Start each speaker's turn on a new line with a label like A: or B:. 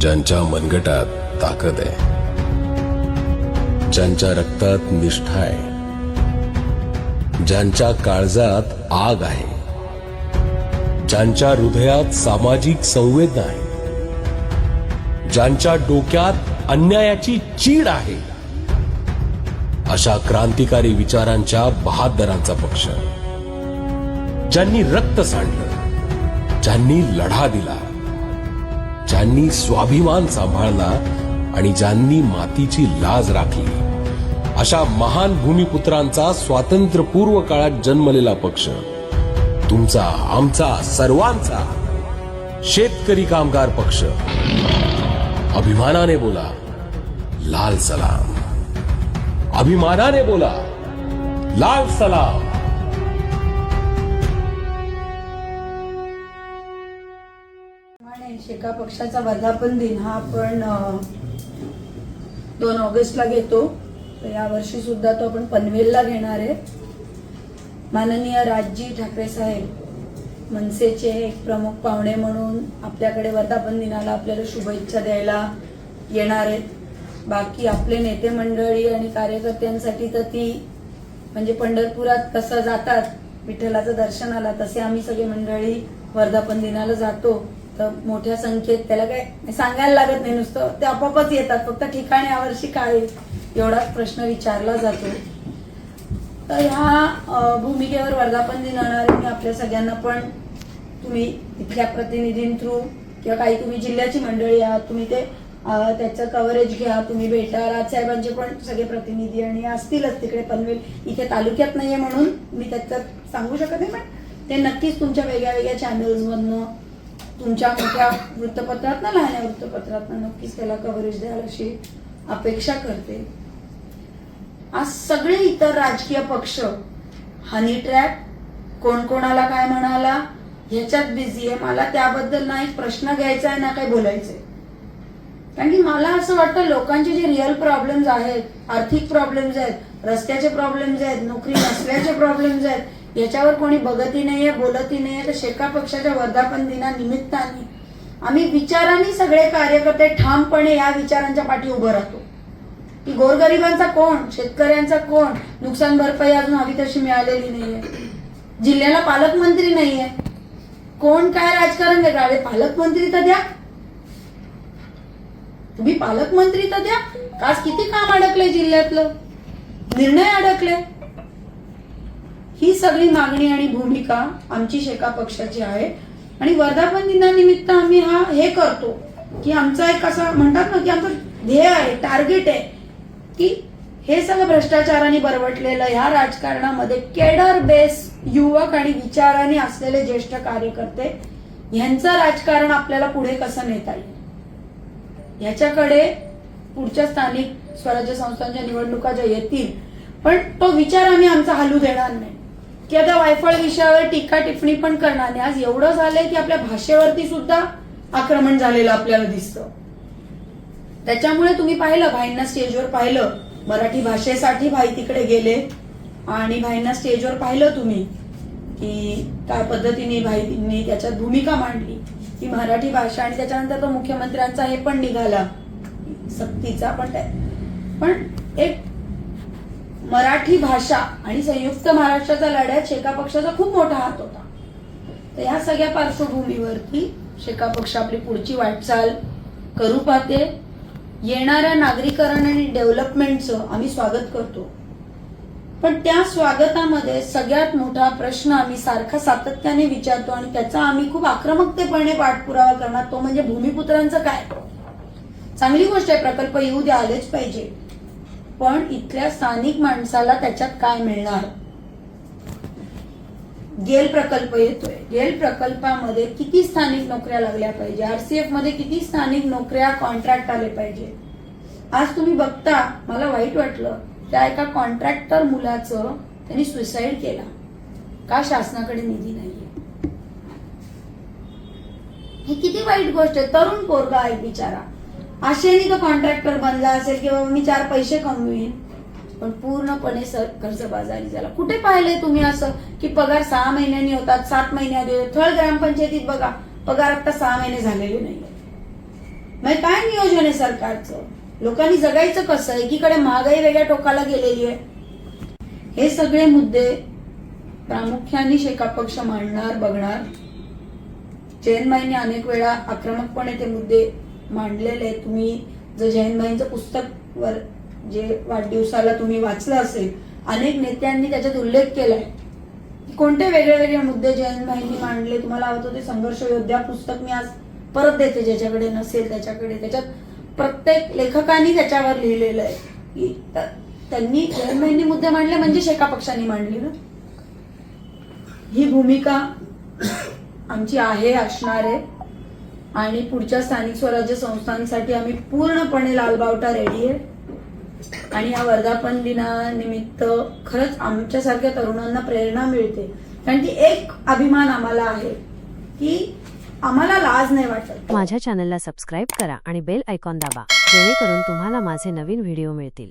A: ज्यांच्या मनगटात ताकद आहे. ज्यांच्या रक्तात निष्ठा आहे. ज्यांच्या काळजात आग आहे. ज्यांच्या हृदयात सामाजिक संवेदना आहे. ज्यांच्या डोक्यात अन्यायाची चीड आहे. अशा क्रांतिकारी विचारांच्या बहादरांचा पक्ष. ज्यांनी रक्त सांडलं. ज्यांनी लढा दिला. ज्यांनी स्वाभिमान सांभाळला आणि ज्यांनी मातीची लाज राखली अशा महान भूमिपुत्रांचा स्वातंत्र्यपूर्व काळात जन्मलेला पक्ष तुमचा आमचा सर्वांचा शेतकरी कामगार पक्ष. अभिमानाने बोला लाल सलाम. अभिमानाने बोला लाल सलाम.
B: शेका पक्षाचा वर्धापन दिन हा आपण दोन ऑगस्टला घेतो. तर यावर्षी सुद्धा तो आपण पनवेलला घेणार आहे. माननीय राजजी ठाकरे साहेब मनसेचे एक प्रमुख पाहुणे म्हणून आपल्याकडे वर्धापन दिनाला आपल्याला शुभेच्छा द्यायला येणार आहेत. बाकी आपले नेते मंडळी आणि कार्यकर्त्यांसाठी तर ती म्हणजे पंढरपुरात कसं जातात विठ्ठलाचं दर्शनाला तसे आम्ही सगळे मंडळी वर्धापन दिनाला जातो. तर मोठ्या संख्येत त्याला काय सांगायला लागत नाही नुसतं ते आपोआपच येतात. फक्त ठिकाणी यावर्षी काय एवढाच प्रश्न विचारला जातो. तर ह्या भूमिकेवर वर्धापन दिन मी आपल्या सगळ्यांना पण तुम्ही इथल्या प्रतिनिधीं थ्रू किंवा काही तुम्ही जिल्ह्याची मंडळी आहात तुम्ही ते त्याचं कव्हरेज घ्या. तुम्ही भेटा राजसाहेबांचे पण सगळे प्रतिनिधी आणि असतीलच तिकडे पनवेल. इथे तालुक्यात नाहीये म्हणून मी त्याच्यात सांगू शकत नाही पण ते नक्कीच तुमच्या वेगळ्या वेगळ्या चॅनल्समधनं तुमच्या मोठ्या वृत्तपत्रात लहान वृत्तपत्रात नक्कीच त्याला कव्हरेज द्याल अशी अपेक्षा करते. आज सगळे इतर राजकीय पक्ष हनी ट्रॅप कोण कोणाला काय म्हणाला ह्याच्यात बिझी आहे. मला त्याबद्दल ना एक प्रश्न घ्यायचा आहे ना काही बोलायचंय. कारण की मला असं वाटतं लोकांचे जे रिअल प्रॉब्लेम्स आहेत आर्थिक प्रॉब्लेम्स आहेत रस्त्याचे प्रॉब्लेम्स आहेत नोकरी नसल्याचे प्रॉब्लेम्स आहेत याच्यावर कोणी बघतही नाहीये बोलतही नाहीये. तर शेका पक्षाच्या वर्धापन दिनानिमित्ताने आम्ही विचारांनी सगळे कार्यकर्ते ठामपणे या विचारांच्या पाठी उभं राहतो. की गोरगरिबांचा कोण शेतकऱ्यांचा कोण नुकसान भरपाई अजून हवी तशी मिळालेली नाहीये. जिल्ह्याला पालकमंत्री नाहीये. कोण काय राजकारण वेगळं पालकमंत्री तर द्या. तुम्ही पालकमंत्री तर द्या. आज किती काम अडकले जिल्ह्यातलं? निर्णय अडकले ही सगळी मागणी आणि भूमिका आमची शेका पक्षाची आहे. आणि वर्धापन दिनानिमित्त आम्ही हा हे करतो की आमचा एक असा म्हणतात ना की आमचं ध्येय आहे टार्गेट आहे की हे सगळं भ्रष्टाचाराने बरवटलेलं ह्या राजकारणामध्ये केडर बेस युवक आणि विचाराने असलेले ज्येष्ठ कार्यकर्ते यांचं राजकारण आपल्याला पुढे कसं नेता येईल? ह्याच्याकडे पुढच्या स्थानिक स्वराज्य संस्थांच्या निवडणुका ज्या येतील पण तो विचार आम्ही आमचा हलू देणार नाही. की आता वायफळ विषयावर टीका टिप्पणी पण करणार नाही. आज एवढं झालंय की आपल्या भाषेवरती सुद्धा आक्रमण झालेलं आपल्याला दिसतं. त्याच्यामुळे तुम्ही पाहिलं भाईंना स्टेजवर पाहिलं मराठी भाषेसाठी भाई तिकडे गेले. आणि भाईंना स्टेजवर पाहिलं तुम्ही की काय पद्धतीने भाईंनी त्याच्यात भूमिका मांडली की मराठी भाषा आणि त्याच्यानंतर तो मुख्यमंत्र्यांचा हे पण निघाला. सक्तीचा पण पण एक मराठी भाषा आणि संयुक्त महाराष्ट्राच्या लढ्यात शेका पक्षाचा खूप मोठा हात होता. तर ह्या सगळ्या पार्श्वभूमीवरती शेका पक्ष आपली पुढची वाटचाल करू पाहते. येणाऱ्या नागरीकरण आणि डेव्हलपमेंटचं आम्ही स्वागत करतो. पण त्या स्वागतामध्ये सगळ्यात मोठा प्रश्न आम्ही सारखा सातत्याने विचारतो आणि त्याचा आम्ही खूप आक्रमकतेपणे पाठपुरावा करणार तो म्हणजे भूमिपुत्रांचं काय? चांगली गोष्ट आहे प्रकल्प येऊ द्या आलेच पाहिजे. पण इथल्या स्थानिक माणसाला त्याच्यात काय मिळणार? गेल प्रकल्प येतोय. गेल प्रकल्पामध्ये किती स्थानिक नोकऱ्या लागल्या पाहिजे? आरसीएफमध्ये किती स्थानिक नोकऱ्या कॉन्ट्रॅक्ट आले पाहिजे? आज तुम्ही बघता मला वाईट वाटलं. त्या एका कॉन्ट्रॅक्टर मुलाचं त्यांनी सुसाईड केला. का शासनाकडे निधी नाहीये? ही किती वाईट गोष्ट आहे. तरुण पोरगा आहे बिचारा. आशेने तो कॉन्ट्रॅक्टर बनला असेल किंवा मी चार पैसे कमवीन. पण पूर्णपणे सर कर्जबाजारी झाला. कुठे पाहिलंय तुम्ही असं की पगार सहा महिन्यांनी होतात सात महिन्यात होतात थळ ग्रामपंचायतीत बघा. पगार आता सहा महिने झालेले नाही. मग काय नियोजन आहे सरकारचं? लोकांनी जगायचं कसं? एकीकडे महागाई वेगळ्या टोकाला गेलेली आहे. हे सगळे मुद्दे प्रामुख्याने शेका पक्ष मांडणार बघणार. जयंतभाईंनी अनेक वेळा आक्रमकपणे ते मुद्दे मांडलेले आहे. तुम्ही जर जैनबाईंचं पुस्तक वर जे वाढदिवसाला तुम्ही वाचलं असेल अनेक नेत्यांनी त्याच्यात उल्लेख केलाय. कोणते वेगळे वेगळे मुद्दे जयंतभाईंनी मांडले? तुम्हाला आवडतो ते संघर्ष योद्धा पुस्तक मी आज परत देते ज्याच्याकडे नसेल त्याच्याकडे. त्याच्यात प्रत्येक लेखकांनी त्याच्यावर लिहिलेलं आहे. की त्यांनी जयंतभाईंनी मुद्दे मांडले म्हणजे शेका पक्षांनी मांडली ना? ही भूमिका आमची आहे असणार आहे. आणि पुढच्या स्थानिक स्वराज्य संस्थांसाठी आम्ही पूर्णपणे लालबावटा रेडी आहे. आणि या वर्धापन दिनानिमित्त खरंच आमच्यासारख्या तरुणांना प्रेरणा मिळते. कारण की एक अभिमान आम्हाला आहे की आम्हाला लाज नाही वाटत.
C: माझ्या चॅनलला सबस्क्राईब करा आणि बेल आयकॉन दाबा जेणेकरून तुम्हाला माझे नवीन व्हिडिओ मिळतील.